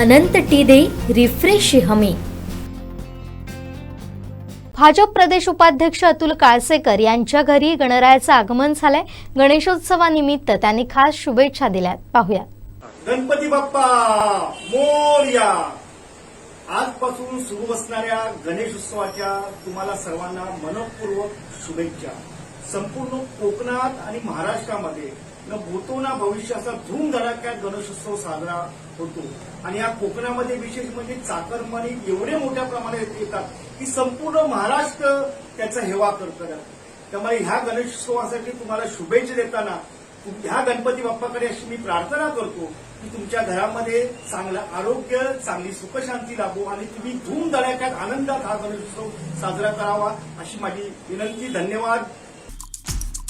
अनंत T दे refresh हमी. भाजप प्रदेश उपाध्यक्ष अतुल काळसेकर यांच्या घरी गणरायाचं आगमन झालंय. गणेशोत्सवानिमित्त त्यांनी खास शुभेच्छा दिल्यात. पाहूया गणपती बाप्पा मोरया आजपासून सुरू असणाऱ्या गणेशोत्सवाच्या तुम्हाला सर्वांना मनपूर्वक शुभेच्छा. संपूर्ण कोकणात आणि महाराष्ट्रामध्ये न भूतो ना भविष्य असा धूमधडाक्यात गणेशोत्सव साजरा होतो. आणि या कोकणामध्ये विशेष म्हणजे चाकरमानी एवढे मोठ्या प्रमाणात येतात की संपूर्ण महाराष्ट्र त्याचा हेवा करतं. त्यामुळे ह्या गणेशोत्सवासाठी तुम्हाला शुभेच्छा देताना तुम- ह्या गणपती बाप्पाकडे अशी मी प्रार्थना करतो की तुमच्या घरामध्ये चांगलं आरोग्य चांगली सुखशांती लाभो आणि तुम्ही धूमधडाक्यात आनंदात हा गणेशोत्सव साजरा करावा अशी माझी विनंती धन्यवाद.